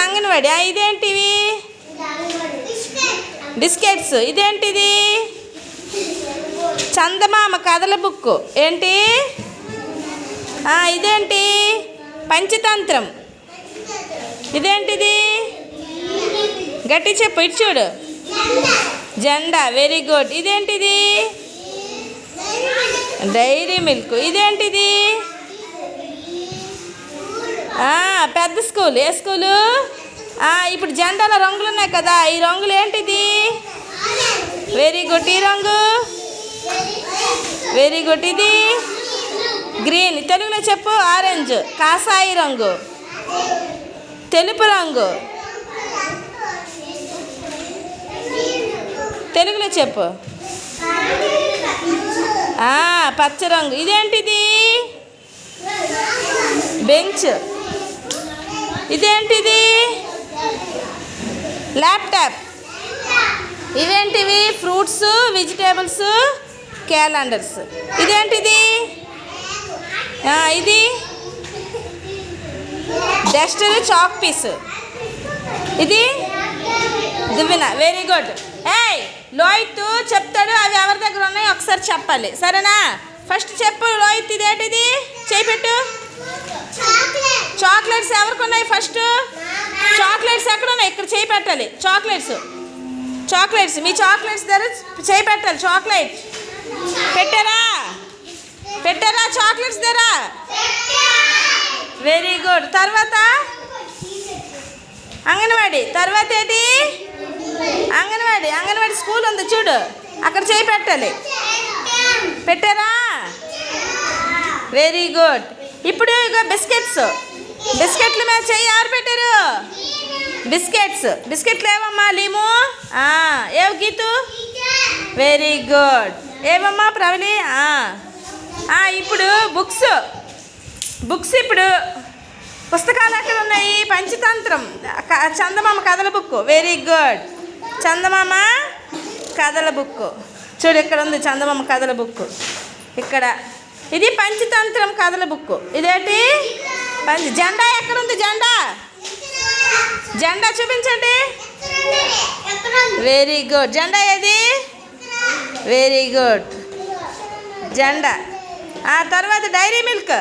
Anganwadi. ఇదేంటివి? Biscuits. ఇదేంటిది? చందమామ కథల book ఏంటి? ఇదేంటి? పంచతంత్రం. ఇదేంటిది? గట్టి చెప్పు ఇటు చూడు. జెండా. Very good. ఇదేంటిది? Dairy Milk. ఇదేంటిది? పెద్ద స్కూల్. ఏ స్కూలు? ఇప్పుడు జెండాల రంగులు ఉన్నాయి కదా ఈ రంగులు ఏంటిది? వెరీ గుడ్ ఈ రంగు? వెరీ గుడ్ ఇది? గ్రీన్ తెలుగులో చెప్పు ఆరెంజ్ కాసాయి రంగు. తెలుపు రంగు. తెలుగులో చెప్పు. పచ్చ రంగు. ఇదేంటిది? బెంచ్ ఇదేంటిది? ల్యాప్టాప్ ఇవేంటివి ఫ్రూట్స్ వెజిటేబుల్స్ క్యాలెండర్స్ ఇదేంటిది? ఇది? డస్టర్ చాక్ పీస్ ఇది? దివ్యన వెరీ గుడ్ ఏయ్ లోహిత్ చెప్తాడు. అవి ఎవరి దగ్గర ఉన్నాయో ఒకసారి చెప్పాలి. సరేనా? ఫస్ట్ చెప్పు లోహిత్ ఇదేంటిది? చేపెట్టు చాక్లెట్స్ ఎవరికి ఉన్నాయి ఫస్ట్? చాక్లెట్స్ ఎక్కడ ఉన్నాయి ఇక్కడ చేయి పెట్టాలి. చాక్లెట్స్. చాక్లెట్స్. మీ చాక్లెట్స్ దగ్గర చేయి పెట్టాలి. చాక్లెట్. పెట్టారా? పెట్టారా చాక్లెట్స్ దగ్గర? వెరీ గుడ్ తర్వాత? అంగన్వాడి. తర్వాత ఏంటి? అంగన్వాడి. అంగన్వాడి స్కూల్ ఉంది. చూడు. అక్కడ చేయి పెట్టాలి. పెట్టారా? వెరీ గుడ్ ఇప్పుడు ఇక బిస్కెట్స్. బిస్కెట్లు మీద చెయ్యి ఎవరు పెట్టారు బిస్కెట్స్. బిస్కెట్లు ఏవమ్మా లీము? ఏవి గీతు? వెరీ గుడ్ ఏమమ్మా ప్రవళి ఇప్పుడు బుక్స్. బుక్స్ ఇప్పుడు పుస్తకాలు ఎక్కడ ఉన్నాయి? పంచతంత్రం. క- చందమామ కథల బుక్ వెరీ గుడ్ చందమామ కథల బుక్ చూడు ఇక్కడ ఉంది చందమామ కథల బుక్ ఇక్కడ ఇది పంచతంత్రం కథల బుక్ ఇదేంటి? పంచ జెండా ఎక్కడ ఉంది జెండా? జెండా చూపించండి. వెరీ గుడ్ జెండా ఏది? వెరీ గుడ్ జెండా. ఆ తర్వాత Dairy Milk.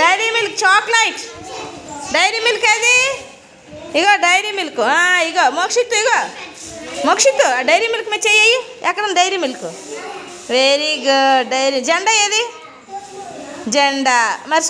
Dairy Milk chocolate. Dairy Milk ఏది? ఇగో డైరీ మిల్క్. ఇగో మోక్షిత్తు ఇగో. మోక్షిత్తు ఆ డైరీ మిల్క్ మీద చెయ్యి. ఎక్కడ ఉంది Dairy Milk? Very good Dairy జెండా ఏది? జెండా. మరి